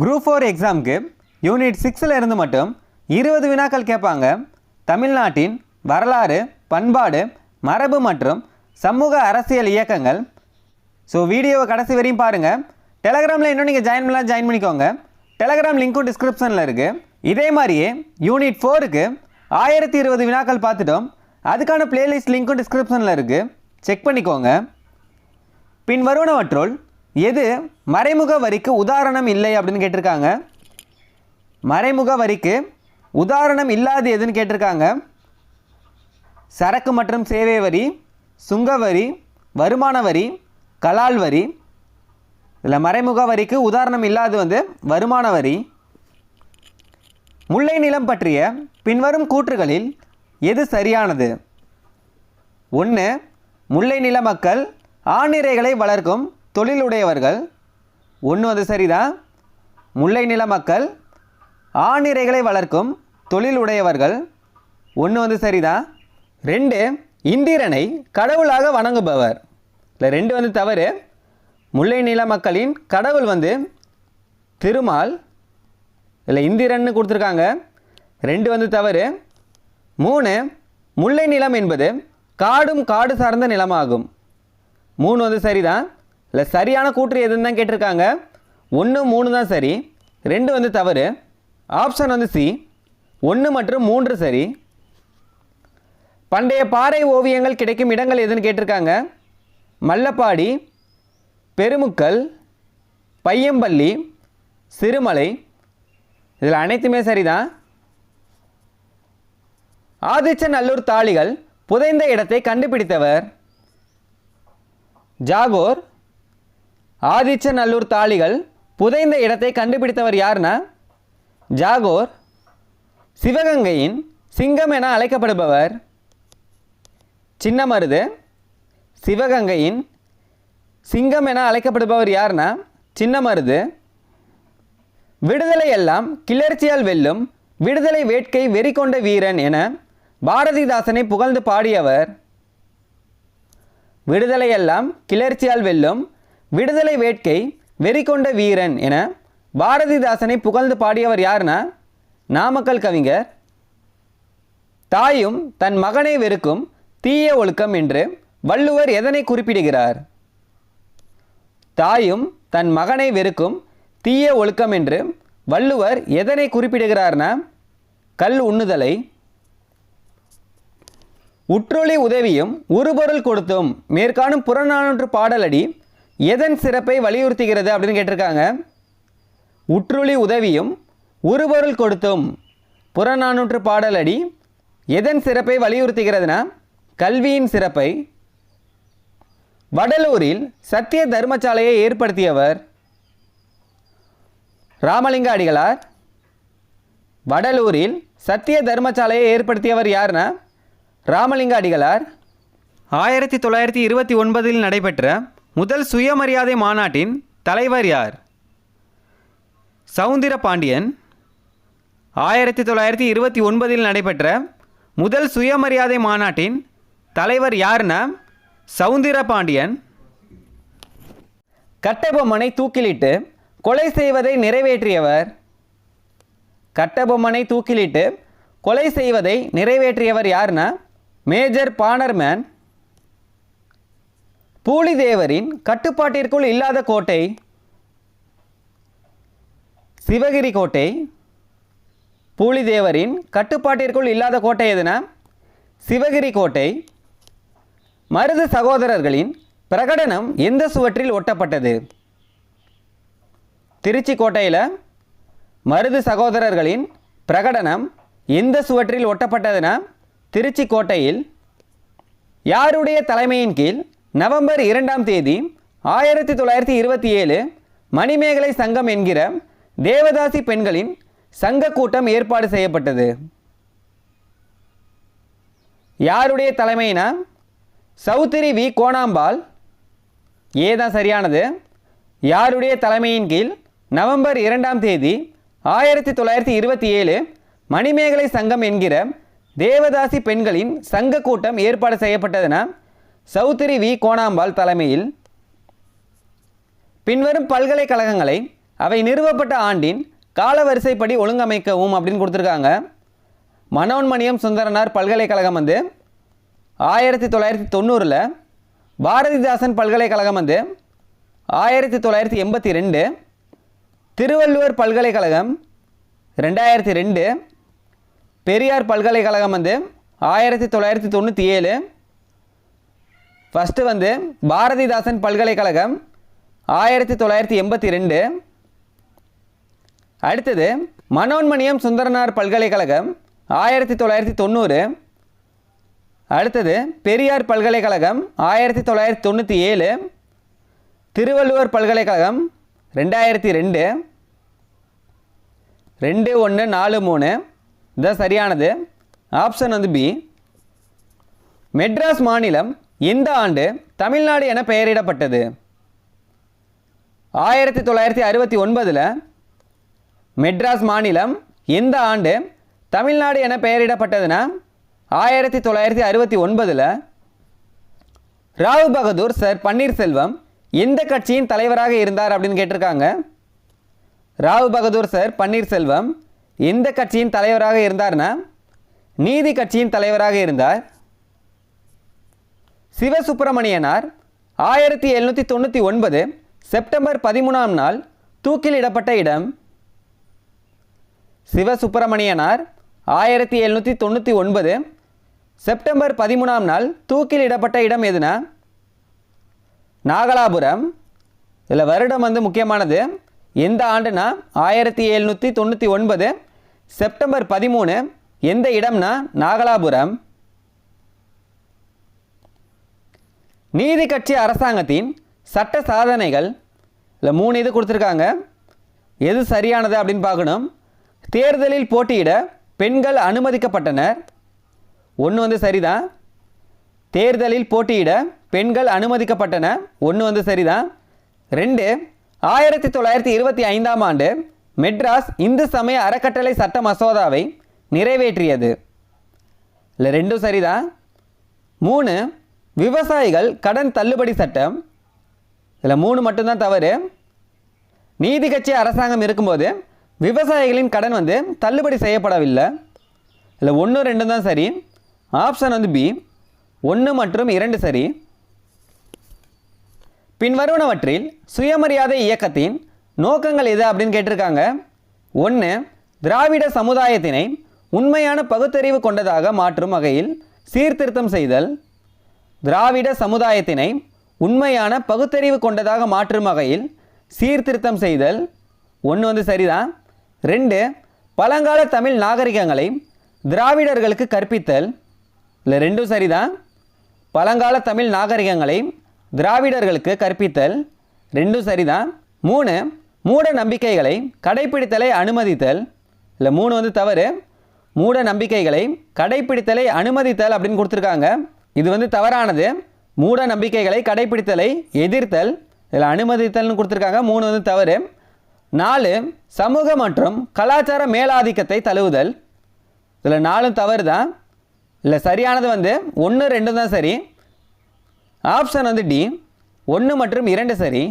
Group four எக்ஸாமுக்கு unit சிக்ஸில் இருந்து மட்டும் இருபது வினாக்கள் கேட்பாங்க. தமிழ்நாட்டின் வரலாறு பண்பாடு மரபு மற்றும் சமூக அரசியல் இயக்கங்கள். ஸோ வீடியோவை கடைசி வரையும் பாருங்கள் டெலகிராமில் இன்னும் நீங்கள் ஜாயின் பண்ணலாம் ஜாயின் பண்ணிக்கோங்க. டெலகிராம் லிங்க்கும் டிஸ்கிரிப்ஷனில் இருக்குது இதே மாதிரியே யூனிட் ஃபோருக்கு ஆயிரத்தி இருபது வினாக்கள் பார்த்துட்டோம். அதுக்கான பிளேலிஸ்ட் லிங்க்கும் டிஸ்கிரிப்ஷனில் இருக்குது செக் பண்ணிக்கோங்க. பின் வருவனவற்றுள் எது? மறைமுக வரிக்கு உதாரணம் இல்லை அப்படின்னு கேட்டிருக்காங்க. மறைமுக வரிக்கு உதாரணம் இல்லாது எதுன்னு கேட்டிருக்காங்க. சரக்கு மற்றும் சேவை வரி சுங்க வரி வருமான வரி கலால் வரி. இதில் மறைமுக வரிக்கு உதாரணம் இல்லாது வந்து வருமான வரி. முல்லை நிலம் பற்றிய பின்வரும் கூற்றுகளில் எது சரியானது? ஒன்று முல்லை நில மக்கள் ஆணிரைகளை வளர்க்கும் தொழிலுடையவர்கள் ஒன்று அது சரிதான் முல்லை நில மக்கள் ஆணிரைகளை வளர்க்கும் தொழிலுடையவர்கள் ஒன்று வந்து சரிதான் ரெண்டு இந்திரனை கடவுளாக வணங்குபவர். இல்லை ரெண்டு வந்து தவறு. முல்லை நில மக்களின் கடவுள் வந்து திருமால் இல்லை இந்திரன்னு கொடுத்துருக்காங்க. ரெண்டு வந்து தவறு. மூணு முல்லை நிலம் என்பது காடும் காடு சார்ந்த நிலமாகும். மூணு வந்து சரிதான் இல்லை சரியான கூற்று எதுன்னு தான் கேட்டிருக்காங்க. ஒன்று மூணு தான் சரி. ரெண்டு வந்து தவறு. ஆப்ஷன் வந்து சி ஒன்று மற்றும் மூன்று சரி. பண்டைய பாறை ஓவியங்கள் கிடைக்கும் இடங்கள் எதுன்னு கேட்டிருக்காங்க. மல்லப்பாடி பெருமுக்கல் பையம்பள்ளி சிறுமலை. இதில் அனைத்துமே சரிதான். ஆதிச்சநல்லூர் தாளிகள் புதைந்த இடத்தை கண்டுபிடித்தவர். ஜாகோர் ஆதிச்சநல்லூர் தாளிகள் புதைந்த இடத்தை கண்டுபிடித்தவர் யார்னா ஜாகோர் சிவகங்கையின் சிங்கம் என அழைக்கப்படுபவர். சின்னமருது சிவகங்கையின் சிங்கம் என அழைக்கப்படுபவர் யார்னா சின்னமருது. விடுதலை எல்லாம் கிளர்ச்சியால் வெல்லும் விடுதலை வேட்கை வெறி கொண்ட வீரன் என பாரதிதாசனை புகழ்ந்து பாடியவர். விடுதலை எல்லாம் கிளர்ச்சியால் வெல்லும் விடுதலை வேட்கை வெறி கொண்ட வீரன் என பாரதிதாசனை புகழ்ந்து பாடியவர் யாருன்னா நாமக்கல் கவிஞர். தாயும் தன் மகனை வெறுக்கும் தீய ஒழுக்கம் என்று வள்ளுவர் எதனை குறிப்பிடுகிறார்? தாயும் தன் மகனை வெறுக்கும் தீய ஒழுக்கம் என்று வள்ளுவர் எதனை குறிப்பிடுகிறார்னா கல் உண்ணுதலை. உற்றொளி உதவியும் உருபொருள் கொடுத்தும் மேற்காணும் புறநானூற்று பாடலடி எதன் சிறப்பை வலியுறுத்துகிறது அப்படின்னு கேட்டிருக்காங்க? உற்றுளி உதவியும் உருபொருள் கொடுத்தும். புறநானூற்று பாடலடி எதன் சிறப்பை வலியுறுத்துகிறதுனா கல்வியின் சிறப்பை. வடலூரில் சத்திய தர்மசாலையை ஏற்படுத்தியவர் ராமலிங்க அடிகளார் வடலூரில் சத்திய தர்மசாலையை ஏற்படுத்தியவர் யாருன்னா ராமலிங்க அடிகளார் ஆயிரத்தி தொள்ளாயிரத்தி இருபத்தி ஒன்பதில் நடைபெற்ற முதல் சுயமரியாதை மாநாட்டின் தலைவர் யார்? சவுந்திர பாண்டியன். ஆயிரத்தி தொள்ளாயிரத்தி இருபத்தி ஒன்பதில் நடைபெற்ற முதல் சுயமரியாதை மாநாட்டின் தலைவர் யாருன்னா சவுந்திர பாண்டியன். கட்டபொம்மனை தூக்கிலிட்டு கொலை செய்வதை நிறைவேற்றியவர். கட்டபொம்மனை தூக்கிலிட்டு கொலை செய்வதை நிறைவேற்றியவர் யாருன்னா மேஜர் பானர்மேன் பூலிதேவரின் கட்டுப்பாட்டிற்குள் இல்லாத கோட்டை சிவகிரி கோட்டை பூலிதேவரின் கட்டுப்பாட்டிற்குள் இல்லாத கோட்டை எதுனா? சிவகிரி கோட்டை. மருது சகோதரர்களின் பிரகடனம் எந்த சுவற்றில் ஒட்டப்பட்டது? திருச்சி கோட்டையில் மருது சகோதரர்களின் பிரகடனம் எந்த சுவற்றில் ஒட்டப்பட்டதுனா? திருச்சி கோட்டையில். யாருடைய தலைமையின் கீழ்? நவம்பர் இரண்டாம் தேதி ஆயிரத்தி தொள்ளாயிரத்தி இருபத்தி ஏழு மணிமேகலை சங்கம் என்கிற தேவதாசி பெண்களின் சங்க கூட்டம் ஏற்பாடு செய்யப்பட்டது. யாருடைய தலைமைனா சௌத்திரி வி. கோணாம்பாள்? ஏதான் சரியானது. யாருடைய தலைமையின் கீழ் நவம்பர் இரண்டாம் தேதி ஆயிரத்தி தொள்ளாயிரத்தி இருபத்தி ஏழு மணிமேகலை சங்கம் என்கிற தேவதாசி பெண்களின் சங்க கூட்டம் ஏற்பாடு செய்யப்பட்டதுன்னா சௌத்திரி வி. கோணாம்பாள் தலைமையில் பின்வரும் பல்கலைக்கழகங்களை அவை நிறுவப்பட்ட ஆண்டின் காலவரிசைப்படி ஒழுங்கமைக்கவும் அப்படின்னு கொடுத்துருக்காங்க. மனோன்மணியம் சுந்தரனார் பல்கலைக்கழகம் வந்து ஆயிரத்தி தொள்ளாயிரத்தி தொண்ணூறில் பாரதிதாசன் பல்கலைக்கழகம் வந்து ஆயிரத்தி தொள்ளாயிரத்தி எண்பத்தி ரெண்டு திருவள்ளுவர் பல்கலைக்கழகம் ரெண்டாயிரத்தி ரெண்டு பெரியார் பல்கலைக்கழகம் வந்து ஆயிரத்தி தொள்ளாயிரத்தி தொண்ணூற்றி ஏழு ஃபஸ்ட்டு வந்து பாரதிதாசன் பல்கலைக்கழகம் ஆயிரத்தி தொள்ளாயிரத்தி எண்பத்தி ரெண்டு. அடுத்தது மனோன்மணியம் சுந்தரனார் பல்கலைக்கழகம் ஆயிரத்தி தொள்ளாயிரத்தி தொண்ணூறு. அடுத்தது பெரியார் பல்கலைக்கழகம் ஆயிரத்தி தொள்ளாயிரத்தி தொண்ணூற்றி ஏழு. திருவள்ளுவர் பல்கலைக்கழகம் ரெண்டாயிரத்தி ரெண்டு. ரெண்டு ஒன்று நாலு மூணு. இதுதான் சரியானது. ஆப்ஷன் வந்து பி மெட்ராஸ் மாநிலம் இந்த ஆண்டு தமிழ்நாடு என பெயரிடப்பட்டது. ஆயிரத்தி தொள்ளாயிரத்தி அறுபத்தி ஒன்பதில் மெட்ராஸ் மாநிலம் எந்த ஆண்டு தமிழ்நாடு என பெயரிடப்பட்டதுன்னா ஆயிரத்தி தொள்ளாயிரத்தி அறுபத்தி ஒன்பதில் ராவ் பகதூர் சார் பன்னீர்செல்வம் எந்த கட்சியின் தலைவராக இருந்தார் அப்படின்னு கேட்டிருக்காங்க. ராவ் பகதூர் சார் பன்னீர்செல்வம் எந்த கட்சியின் தலைவராக இருந்தார்னா நீதி கட்சியின் தலைவராக இருந்தார். சிவசுப்பிரமணியனார் ஆயிரத்தி எழுநூற்றி தொண்ணூற்றி ஒன்பது செப்டம்பர் பதிமூணாம் நாள் தூக்கிலிடப்பட்ட இடம். சிவசுப்பிரமணியனார் ஆயிரத்தி எழுநூற்றி தொண்ணூற்றி ஒன்பது செப்டம்பர் பதிமூணாம் நாள் தூக்கிலிடப்பட்ட இடம் எதுனா? நாகலாபுரம். இதில் வருடம் வந்து முக்கியமானது. எந்த ஆண்டுனா? ஆயிரத்தி எழுநூற்றி தொண்ணூற்றி ஒன்பது செப்டம்பர் பதிமூணு. எந்த இடம்னா? நாகலாபுரம். நீதி கட்சி அரசாங்கத்தின் சட்ட சாதனைகள் இல்லை மூணு இது கொடுத்துருக்காங்க. எது சரியானது அப்படின்னு பார்க்கணும். தேர்தலில் போட்டியிட பெண்கள் அனுமதிக்கப்பட்டனர். ஒன்று வந்து சரிதான். தேர்தலில் போட்டியிட பெண்கள் அனுமதிக்கப்பட்டன. ஒன்று வந்து சரிதான். ரெண்டு ஆயிரத்தி தொள்ளாயிரத்தி இருபத்தி ஐந்தாம் ஆண்டு மெட்ராஸ் இந்து சமய அறக்கட்டளை சட்ட மசோதாவை நிறைவேற்றியது. இல்லை ரெண்டும் சரிதான். மூணு விவசாயிகள் கடன் தள்ளுபடி சட்டம் இதில் மூணு மட்டும்தான் தவறு. நீதி கட்சி அரசாங்கம் இருக்கும்போது விவசாயிகளின் கடன் வந்து தள்ளுபடி செய்யப்படவில்லை. இல்லை ஒன்று ரெண்டும் தான் சரி. ஆப்ஷன் வந்து பி ஒன்று மற்றும் இரண்டு சரி. பின்வருவனவற்றில் சுயமரியாதை இயக்கத்தின் நோக்கங்கள் எது அப்படின்னு கேட்டிருக்காங்க. ஒன்று திராவிட சமுதாயத்தினை உண்மையான பகுத்தறிவு கொண்டதாக மாற்றும் வகையில் சீர்திருத்தம் செய்தல். திராவிட சமுதாயத்தினை உண்மையான பகுத்தறிவு கொண்டதாக மாற்றும் வகையில் சீர்திருத்தம் செய்தல் ஒன்று வந்து சரிதான். ரெண்டு பழங்கால தமிழ் நாகரிகங்களை திராவிடர்களுக்கு கற்பித்தல். இல்லை ரெண்டும் சரிதான். பழங்கால தமிழ் நாகரிகங்களை திராவிடர்களுக்கு கற்பித்தல் ரெண்டும் சரிதான். மூணு மூட நம்பிக்கைகளை கடைப்பிடித்தலை அனுமதித்தல். இல்லை மூணு வந்து தவறு. மூட நம்பிக்கைகளை கடைப்பிடித்தலை அனுமதித்தல் அப்படின்னு கொடுத்துருக்காங்க. இது வந்து தவறானது. மூட நம்பிக்கைகளை கடைப்பிடித்தலை எதிர்த்தல் இதில் அனுமதித்தல்னு கொடுத்துருக்காங்க. மூணு வந்து தவறு. நாலு சமூக மற்றும் கலாச்சார மேலாதிக்கத்தை தழுவுதல். இதில் நாலும் தவறு தான் இல்லை சரியானது வந்து ஒன்று ரெண்டு தான் சரி. ஆப்ஷன் வந்து டி. ஒன்று மற்றும் இரண்டு சரி.